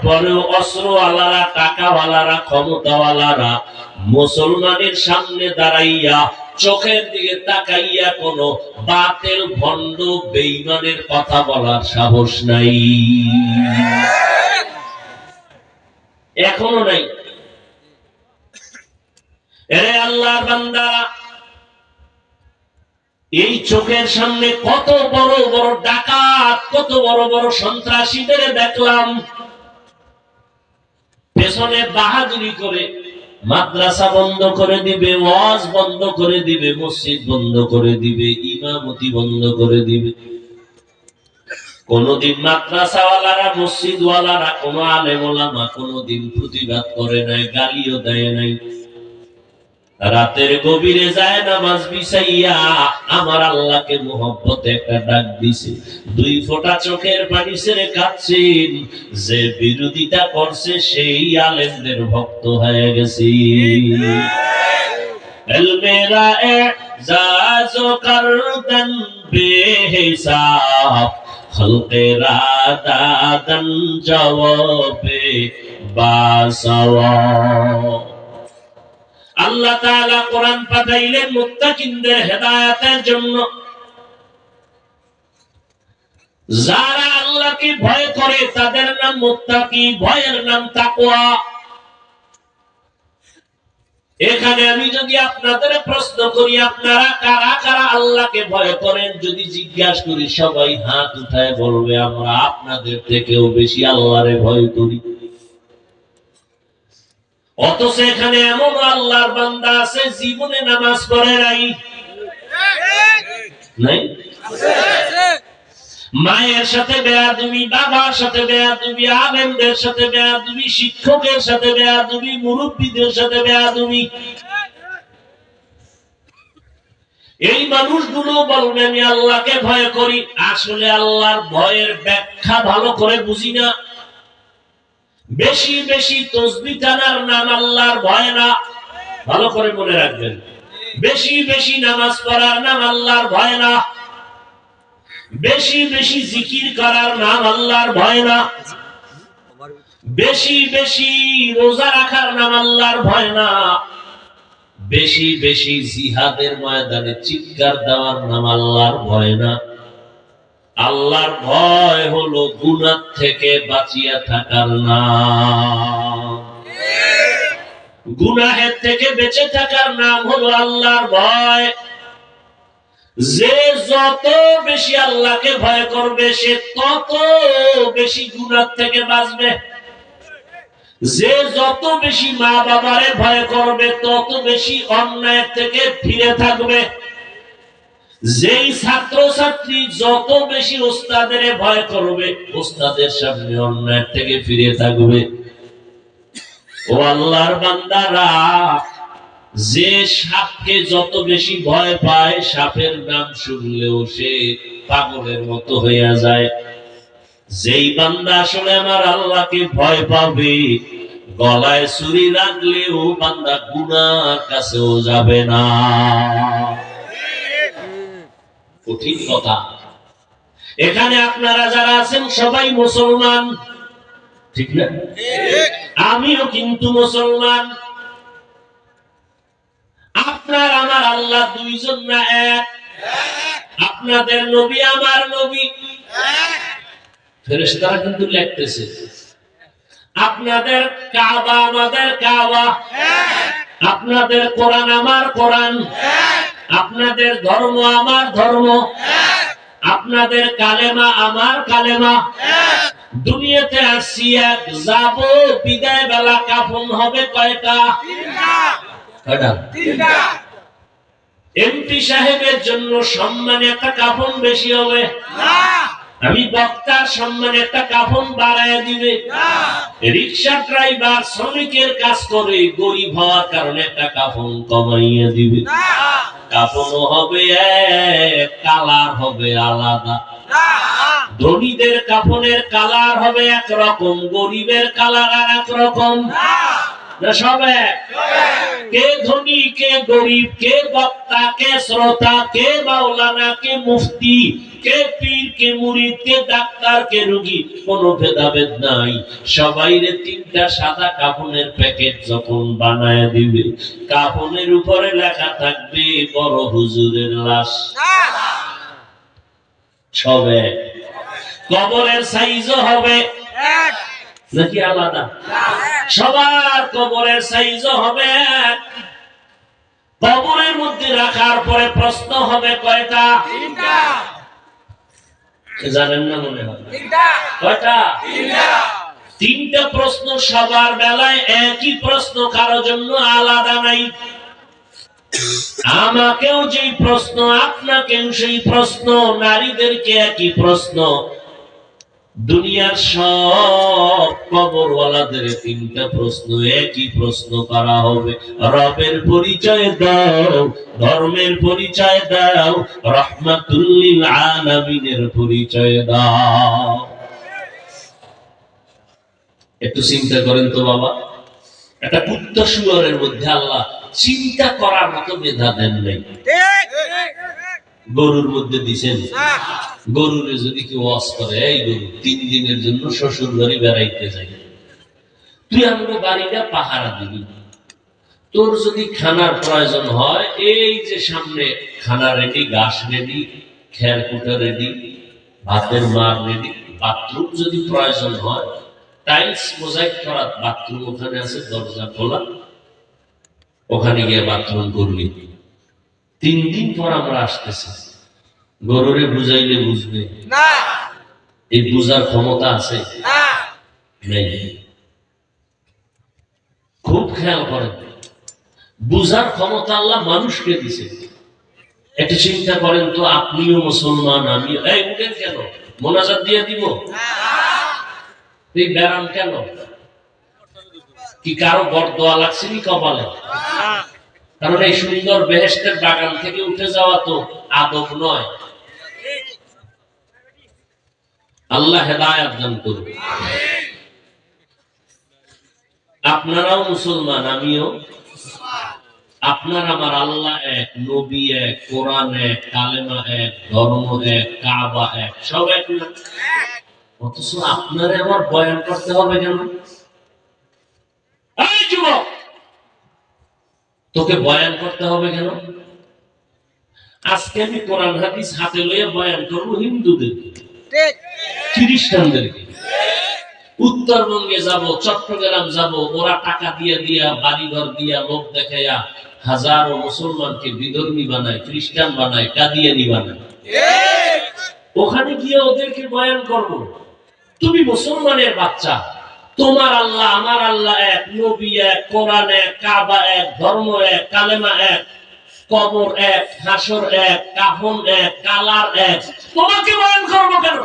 তারপরেও অস্ত্রওয়ালারা, টাকাওয়ালারা, ক্ষমতাওয়ালারা মুসলমানের সামনে দাঁড়াইয়া চোখের দিকে তাকাইয়া কোন বাতেল ভণ্ড বেইমানের কথা বলার সাহস নাই। এখনও নাই। এরে আল্লাহর বান্দারা এই চোখের সামনে কত বড় বড় ডাকাত, কত বড় বড় সন্ত্রাসীদের দেখলাম। পেছনে বাহাদুরি করে, মাদ্রাসা বন্ধ করে দিবে, ওয়াজ বন্ধ করে দিবে, মসজিদ বন্ধ করে দিবে, ইমামতি বন্ধ করে দিবে। কোনদিন মাদ্রাসাওয়ালারা, মসজিদওয়ালারা, কোনো আলেমোলামা কোনদিন প্রতিবাদ করে নাই, গালিও দেয় নাই। রাতের গভীরে যায় নামাজ বিছাইয়া আমার আল্লাহকে মোহব্বতে একটা ডাক দিছে। দুই ফোঁটা চোখের পানি ছেড়ে কাঁদছেন। যে বিরোধিতা করছে সেই আলেমদের ভক্ত হয়ে গেছে। বাসাওয়া আল্লাহ তাআলা কোরআন পাঠাইলেন মুত্তাকিনদের হেদায়েতের জন্য। যারা আল্লাহকে ভয় করে, তাদের নাম মুত্তাকি, ভয়ের নাম তাকওয়া। এখানে আমি যদি আপনাদের প্রশ্ন করি, আপনারা কারা কারা আল্লাহকে ভয় করেন, যদি জিজ্ঞাসা করি, সবাই হাত উঠায় বলবে, আমরা আপনাদের থেকেও বেশি আল্লাহরে ভয় করি। অথচ এখানে এমন আল্লাহর বান্দা আছে, জীবনে নামাজ পড়ে নাই। মায়ের সাথে বেয়াদবি, বাবার সাথে বেয়াদবি, আলেমদের সাথে বেয়াদবি, শিক্ষকের সাথে বেয়াদবি, মুরব্বীদের সাথে বেয়াদবি। এই মানুষগুলো বলবে, আমি আল্লাহকে ভয় করি। আসলে আল্লাহর ভয়ের ব্যাখ্যা ভালো করে বুঝি না। বেশি বেশি তসবি টানার নাম আল্লাহর ভয় না। ভালো করে মনে রাখবেন। বেশি বেশি নামাজ পড়ার নাম আল্লাহর ভয় না। বেশি বেশি জিকির করার নাম আল্লাহর ভয় না। বেশি বেশি রোজা রাখার নাম আল্লাহর ভয় না। বেশি বেশি জিহাদের ময়দানে চিৎকার দেওয়ার নাম আল্লাহর ভয় না। আল্লাহর ভয় হলো গুনার থেকে বাঁচিয়া থাকার নাম গুনাহের থেকে বেঁচে থাকার নাম হলো আল্লাহর ভয়। যে যত বেশি আল্লাহকে ভয় করবে, সে তত বেশি গুনার থেকে বাঁচবে। যে যত বেশি মা বাবারে ভয় করবে, তত বেশি অন্যায় থেকে ফিরে থাকবে। যেই ছাত্র ছাত্রী যত বেশি ওস্তাদের ভয় করবে ওস্তাদের সামনে অন্যায় থেকে ফিরে থাকবে। ও আল্লাহর বান্দারা, যে সাপকে যত বেশি ভয় পায়, সাপের নাম শুনলেও সে পাগলের মতো হইয়া যায়। যেই বান্দা আসলে আমার আল্লাহকে ভয় পাবে, গলায় ছুরি রাখলেও বান্দা গুনার কাছেও যাবে না। কঠিন কথা। এখানে আপনারা যারা আছেন সবাই মুসলমান। ঠিক না? আমিও কিন্তু মুসলমান। আপনার আমার আল্লাহ দুইজন না এক? আপনাদের নবী আমার নবী? ফেরেশতারা কিন্তু লিখতেছে। আপনাদের কাবা আমাদের কাবা। আপনাদের কোরআন আমার কোরআন। আপনাদের ধর্ম আমার ধর্ম। আপনাদের কালেমা আমার কালেমা। দুনিয়াতে আসছি এক যাব বিদায় বেলা কাফন হবে কয়টা? এমপি সাহেবের জন্য সম্মানে একটা কাফন বেশি হবে। আমি বক্তার সম্মানে একটা কাফন বাড়ায় দিবে। রিক্সা ড্রাইভার শ্রমিকের কাজ করে গরিব হওয়ার কারণে একটা কাফন কমাইয়া দিবে। কাফনও হবে এক কালার হবে আলাদা। ধনীদের কাফনের কালার হবে এক রকম গরিবের কালার আর এক রকম সব। এক কে ধনী কে গরিব কে বক্তা কে শ্রোতা কে মাওলানা কে মুফতি কে পীর কে মুরিদ কে ডাক্তার কে রোগী কোনো ভেদাভেদ নাই। সবাই রে তিনটা সাদা কাপনের প্যাকেট যখন বানায় দিবে কাপনের উপরে লেখা থাকবে বড় হুজুরের লাশ। সব। কবরের সাইজও হবে। নাকি আলাদা? সবার কবরের সাইজও হবে এক। কবরের মধ্যে রাখার পরে প্রশ্ন হবে কয়টা? জানেন না মনে হয়? কয়টা? তিনটা প্রশ্ন সবার বেলায় একই প্রশ্ন কারও জন্য আলাদা নাই। আমাকেও যেই প্রশ্ন আপনাকেও সেই প্রশ্ন নারীদেরকে একই প্রশ্ন। দুনিয়ার সব কবরওয়ালাদের তিনটা প্রশ্ন একই প্রশ্ন করা হবে। রবের পরিচয় দাও ধর্মের পরিচয় দাও রহমাতুল্লিল আলামিনের পরিচয় দাও। একটু চিন্তা করেন তো বাবা। একটা পুত্র সুয়ারের মধ্যে আল্লাহ চিন্তা করার মতো মেধা দেন নাই। গরুর মধ্যে দিছেন। গরুরে যদি কেউ ওয়াজ করে, এই গরু, তিন দিনের জন্য শ্বশুর বাড়ি বেড়াইতে যাই। তুই আমাকে বাড়িটা পাহারা দিবি তোর যদি খানার প্রয়োজন হয়, এই যে সামনে খানা রেডি ঘাস রেডি খের কুটা রেডি ভাতের মার রেডি বাথরুম যদি প্রয়োজন হয় টাইলস মোজাইক করা বাথরুম ওখানে আছে, দরজা খোলা, ওখানে গিয়ে বাথরুম করবি। তিন দিন পর আমরা আসতেছি। গরুরে বুঝাইলে বুঝবে। না। এই বুঝার ক্ষমতা আছে? নেই। খুব খেয়াল করেন। বুঝার ক্ষমতা আল্লাহ মানুষকে দিছে। একটু চিন্তা করেন তো আপনিও মুসলমান আমি এই উঠেন কেন? মোনাজাত দিয়ে দিব? এই ব্যারাম কেন? কি কারও বরদোয়া লাগছে নি কপালে? কারণ এই সুন্দর বেহেস্টের বাগান থেকে উঠে যাওয়া তো আদব নয়। আল্লাহ হেদায়াত দান করুন আপনারাও মুসলমান, আমিও। আপনার আমার আল্লাহ এক, নবী এক, কোরআন এক, কালেমা এক, ধর্ম এক, কাবা এক, সব এক অথচ আপনারে আমার বয়ান করতে হবে কেন? তোকে বয়ান করতে হবে কেন? আজকে আমি কোরআন হাদিস হাতে লইয়া বয়ান করব হিন্দুদেরকে খ্রিস্টানদেরকে উত্তরবঙ্গে যাব, চট্টগ্রাম যাব, ওরা টাকা দিয়ে দিয়া, বাড়িঘর দিয়া লোক দেখাইয়া হাজারো মুসলমানকে বিধর্মী বানায়, খ্রিস্টান বানায়, কাদিয়ানি বানায়। ওখানে গিয়ে ওদেরকে বয়ান করব, তুমি মুসলমানের বাচ্চা, তোমার আল্লাহ, আমার আল্লাহ এক, নবী এক, কোরআন এক, কাবা এক, ধর্ম এক, কালেমা এক, কবর এক, হাসর এক, কাফন এক, কালার এক, তোমাকে বয়ান করব কেন?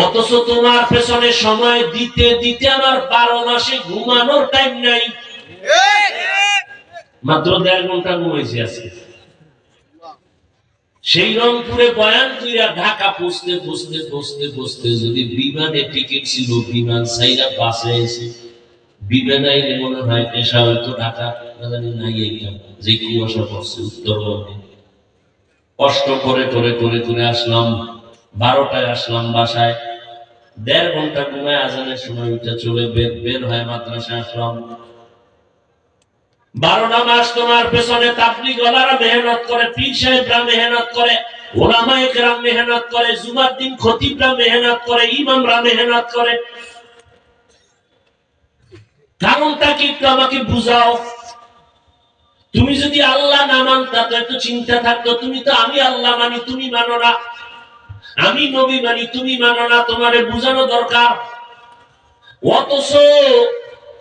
অথচ তোমার পেছনে সময় দিতে দিতে আমার বারো মাসে ঘুমানোর টাইম নাই। মাত্র দেড় ঘণ্টা ঘুমাইছি আজকে। সেই রংপুরে বয়ান তুইরা ঢাকা পৌঁছতে পৌঁছতে পৌঁছতে পৌঁছতে যদি বিমানে টিকিট ছিল, বিমান সাইরা বাসে এসে বিমানে আইলে মনে হয় পেশা হয়তো ঢাকা জানি নাই যে কুয়াশা পড়ছে উত্তরবঙ্গে কষ্ট করে করে করে করে আসলাম, বারোটায় আসলাম বাসায়। দেড় ঘণ্টা ঘুমায় আজানের সময় উঠে চলে বের বের হয় মাদ্রাসায় আসলাম। বারোটা মাস তোমার পেছনে গলারা মেহনত করে, পীর সাহেবরা মেহনত করে মেহনত করে, জুমার দিন খতিবরা মেহনত করে, ইমামরা মেহনত করে। কারণটা কি একটু আমাকে বুঝাও? তুমি যদি আল্লাহ না মানতা, তো একটু চিন্তা থাকতো, তুমি তো আমি আল্লাহ মানি, তুমি মানো না। আমি নবী মানি, তুমি মানো না, তোমারে বুঝানো দরকার। অথচ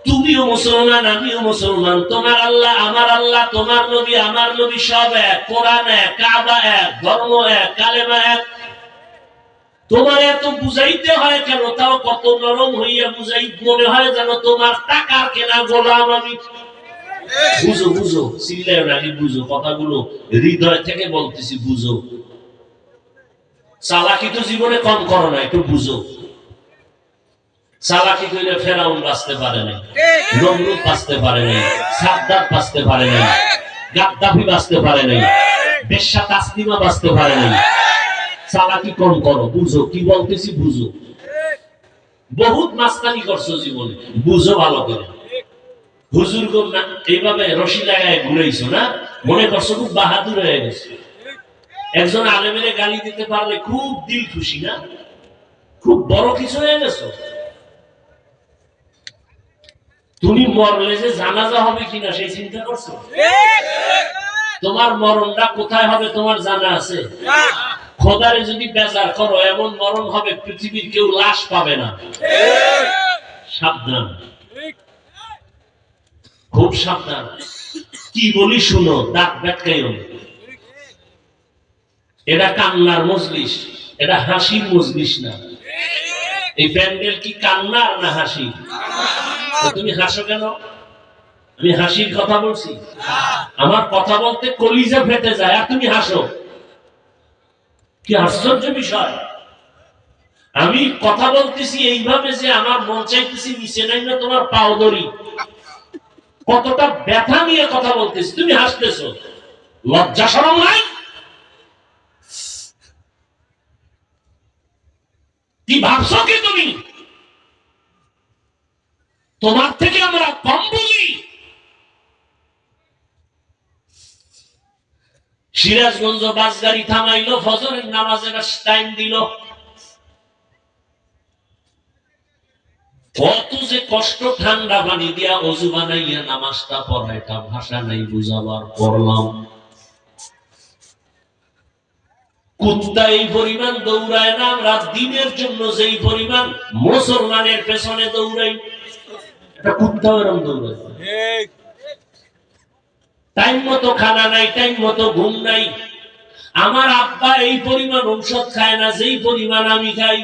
তুমিও মুসলমান, আমিও মুসলমান। তোমার আল্লাহ, আমার আল্লাহ, তোমার নবী, আমার নবী সব এক, কোরআন এক, কাবা এক, ধর্ম এক, কালেমা এক। তোমার এত বুঝাইতে হয় কেন? তাও কত নরম হইয়া বুঝাই মনে হয় যেন তোমার টাকার কেনা গোলাম আমি। বুঝো বুঝো। চিল্লায় রানি বুঝো, কথাগুলো হৃদয় থেকে বলতেছি, বুঝো। চালাকি তো জীবনে কম করো না, একটু বুঝো। চালাকি করে ফেরাউন বাঁচতে পারে নাই, নমরুদ বাঁচতে পারে নাই সাদ্দাত বাঁচতে পারে নাই, গাদ্দাফি বাঁচতে পারে নাই, বেশ্যা তাসলিমা বাঁচতে পারে নাই। চালাকি কম করো, বুঝো, কি বলতেছি বুঝো। বহুত মাস্তানি করছ জীবনে, বুঝো ভালো করে। হুজুর রশি লাগায় না? মনে করছ খুব বাহাদুর হয়ে গেছে? একজন আলেমেরে গালি দিতে পারলে খুব দিল খুশি না? খুব বড় কিছু হয়ে গেছো? তুমি মরলে যে জানাজা হবে কিনা সেই চিন্তা করছ? তোমার মরণটা কোথায় হবে তোমার জানা আছে? খোদারে যদি বেজার করো, এমন মরণ হবে পৃথিবীর কেউ লাশ পাবে না। সাবধান। খুব সাবধান। কি বলি শুনো, দাঁত ব্যাটকাইও এটা কান্নার মজলিস, এটা হাসির মজলিস না। এই প্যান্ডেল কি কান্নার না হাসি? তুমি হাসো কেন? আমি হাসির কথা বলছি। আমার কথা বলতে কলিজা ফেটে যায়, আর তুমি হাসো। কি আশ্চর্য বিষয়। আমি কথা বলতেছি এইভাবে যে আমার মন চাইতেছি নিচে নাই না তোমার পাও ধরি। কতটা ব্যথা নিয়ে কথা বলতেছি তুমি হাসতেছো। লজ্জা সরম নাই? কি ভাবছ কি তুমি? তোমার থেকে আমরা কম বুঝি সিরাজগঞ্জ বাস গাড়ি থামাইলো, ফজরের নামাজের টাইম দিল কত যে কষ্ট ঠান্ডা পানি দিয়া অজু বানাইয়া নামাজটা পড়া এটা ভাষা নাই বুঝাবার পড়লাম। কুত্তা এই পরিমাণ দৌড়ায় না আমরা দিনের জন্য যেই পরিমাণ মুসলমানের পেছনে দৌড়াই। একটা এরকম দৌড়ায়। টাইম মতো খানা নাই টাইম মতো ঘুম নাই। আমার আব্বা এই পরিমাণ ঔষধ খায় না যেই পরিমাণ আমি খাই।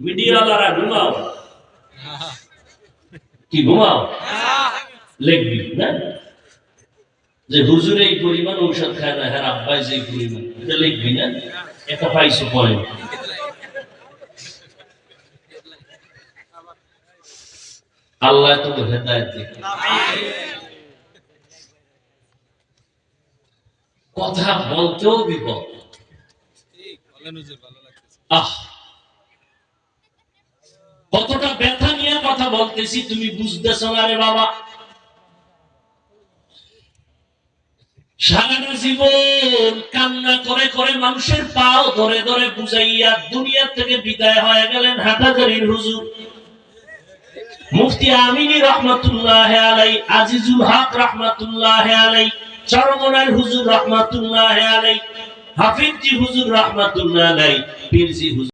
মিডিয়াওয়ালারা ঘুমাও। কি ঘুমাও? লিখবি না? যে হুজুর এই পরিমাণ ঔষধ খায় না হ্যাঁ আব্বাই যে পরিমাণ এটা লিখবি না? এটা পাইছো পরে। আল্লাহ তো হেদায়ত কথা বলতেও বিপদ। আহ! কতটা ব্যথা কথা বলতেছি, তুমি বুঝতেছো না রে বাবা। সারাটা জীবন কান্না করে করে মানুষের পাও ধরে ধরে বুঝাইয়া দুনিয়া থেকে বিদায় হয়ে গেলেন হাটাজারির হুজুর। মুফতি আমিনী রহমতুল্লাহ আলাই আজিজুল হক রহমতুল্লাহ আলাই চরমনার হুজুর রহমতুল্লাহ আলাই হাফিজি হুজুর রহমতুল্লাহ আলাই পীরজি হুজুর